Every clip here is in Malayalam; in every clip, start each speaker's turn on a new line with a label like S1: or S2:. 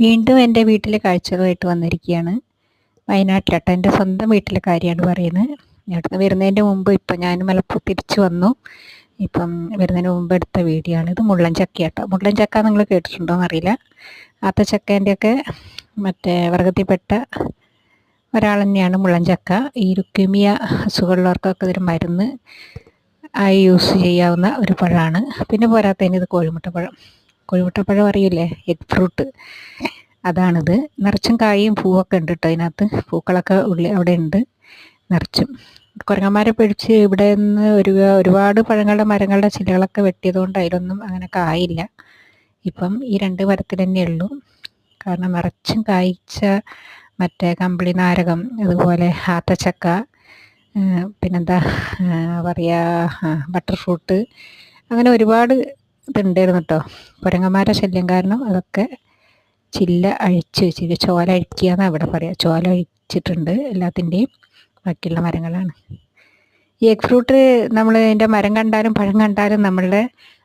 S1: വീണ്ടും എന്റെ വീട്ടിലെ കാഴ്ചകളുമായിട്ട് വന്നിരിക്കുകയാണ്. വയനാട്ടിലട്ടോ എന്റെ സ്വന്തം വീട്ടിലെ കാര്യമാണ് പറയുന്നത്. അവിടുന്ന് വരുന്നതിന്റെ മുമ്പ് ഇപ്പം ഞാൻ മലപ്പുറം തിരിച്ചു വന്നു. ഇപ്പം വരുന്നതിന് മുമ്പ് എടുത്ത വീഡിയോ ആണ് ഇത്. മുള്ളൻ ചക്ക കേട്ടോ മുള്ളൻ ചക്ക നിങ്ങൾ കേട്ടിട്ടുണ്ടോ എന്നറിയില്ല. ആത്ത ചക്കേന്റെയൊക്കെ മറ്റേ വർഗത്തിൽപ്പെട്ട ഒരാൾ തന്നെയാണ് മുള്ളൻ ചക്ക. ഈ രുക്കിമിയ അസുഖമുള്ളവർക്കൊക്കെ ഇതൊരു മരുന്ന് ആയി യൂസ് ചെയ്യാവുന്ന ഒരു പഴമാണ്. പിന്നെ പോരാത്തതിന് ഇത് കോഴിമുട്ട പഴം. കോഴിമുട്ടപ്പഴം അറിയില്ലേ? എഗ് ഫ്രൂട്ട് അതാണിത്. നിറച്ചും കായും പൂവൊക്കെ ഉണ്ട് കേട്ടോ അതിനകത്ത് പൂക്കളൊക്കെ ഉള്ളി അവിടെ ഉണ്ട്. നിറച്ചും. കുരങ്ങന്മാരെ പിടിച്ച് ഇവിടെ നിന്ന് ഒരു ഒരുപാട് പഴങ്ങളുടെ മരങ്ങളുടെ ചില്ലകളൊക്കെ വെട്ടിയതുകൊണ്ട് അതിലൊന്നും അങ്ങനെ കായില്ല. ഇപ്പം ഈ രണ്ട് മരത്തിൽ തന്നെ ഉള്ളൂ. കാരണം നിറച്ചും കായ്ച്ച മറ്റേ കമ്പിളി നാരകം അതുപോലെ ആത്തച്ചക്ക പിന്നെന്താ പറയുക ബട്ടർഫ്രൂട്ട് അങ്ങനെ ഒരുപാട് ഇതുണ്ടായിരുന്നു കേട്ടോ കുരങ്ങന്മാരുടെ ശല്യം കാരണം അതൊക്കെ ചില്ല അഴിച്ച് വെച്ചിട്ട് ചോല അഴിക്കുക എന്നാണ് ഇവിടെ പറയുക ചോല അഴിച്ചിട്ടുണ്ട് എല്ലാത്തിന്റെയും ബാക്കിയുള്ള മരങ്ങളാണ്. ഈ എഗ് ഫ്രൂട്ട് നമ്മൾ അതിന്റെ മരം കണ്ടാലും പഴം കണ്ടാലും നമ്മളുടെ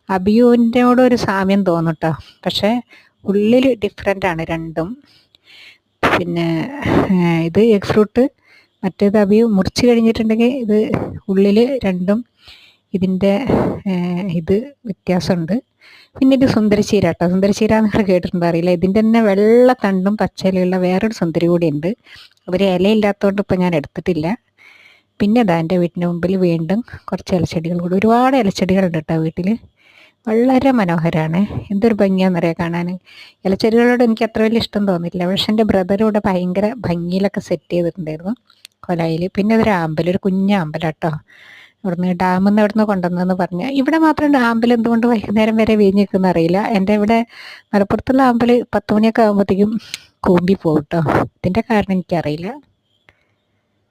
S1: അബിയൂവിന്റെയോട് ഒരു സാമ്യം തോന്നും കേട്ടോ പക്ഷേ ഉള്ളിൽ ഡിഫറെന്റ് ആണ് രണ്ടും. പിന്നെ ഇത് എഗ് ഫ്രൂട്ട് മറ്റേത് അബിയു മുറിച്ച് കഴിഞ്ഞിട്ടുണ്ടെങ്കിൽ ഇത് ഉള്ളിൽ രണ്ടും ഇതിന്റെ ഇത് വ്യത്യാസമുണ്ട്. പിന്നെ ഇത് സുന്ദരശീര കേട്ടോ സുന്ദരശീര നിങ്ങൾ കേട്ടിട്ടുണ്ടോ അറിയില്ല. ഇതിന്റെ തന്നെ വെള്ള തണ്ടും പച്ചയിലുള്ള വേറൊരു സുന്ദരി കൂടി ഉണ്ട് അവർ ഇലയില്ലാത്തതുകൊണ്ട് ഇപ്പം ഞാൻ എടുത്തിട്ടില്ല. പിന്നെ അതാ എന്റെ വീട്ടിന്റെ മുമ്പിൽ വീണ്ടും കുറച്ച് ഇലച്ചെടികൾ കൂടി. ഒരുപാട് ഇലച്ചെടികളുണ്ട് കേട്ടോ വീട്ടിൽ. വളരെ മനോഹരമാണ് എന്തൊരു ഭംഗിയാണെന്നറിയാം കാണാൻ. ഇലച്ചെടികളോട് എനിക്ക് അത്ര വലിയ ഇഷ്ടം തോന്നിയില്ല പക്ഷെ എന്റെ ബ്രദറിവിടെ ഭയങ്കര ഭംഗിയിലൊക്കെ സെറ്റ് ചെയ്തിട്ടുണ്ടായിരുന്നു കൊലായിൽ. പിന്നെ അതൊരു ആമ്പൽ ഒരു കുഞ്ഞാമ്പൽ കേട്ടോ ഇവിടുന്ന് ഡാമിൽ നിന്ന് എവിടുന്ന് പറഞ്ഞു. ഇവിടെ മാത്രം ഡാമ്പിൽ എന്തുകൊണ്ട് വൈകുന്നേരം വരെ വീഞ്ഞ് നിൽക്കുന്ന അറിയില്ല. എന്റെ ഇവിടെ മലപ്പുറത്തുള്ള ആമ്പിൾ പത്ത് മണിയൊക്കെ ആകുമ്പോഴത്തേക്കും കൂമ്പി പോകും കേട്ടോ ഇതിന്റെ കാരണം എനിക്കറിയില്ല.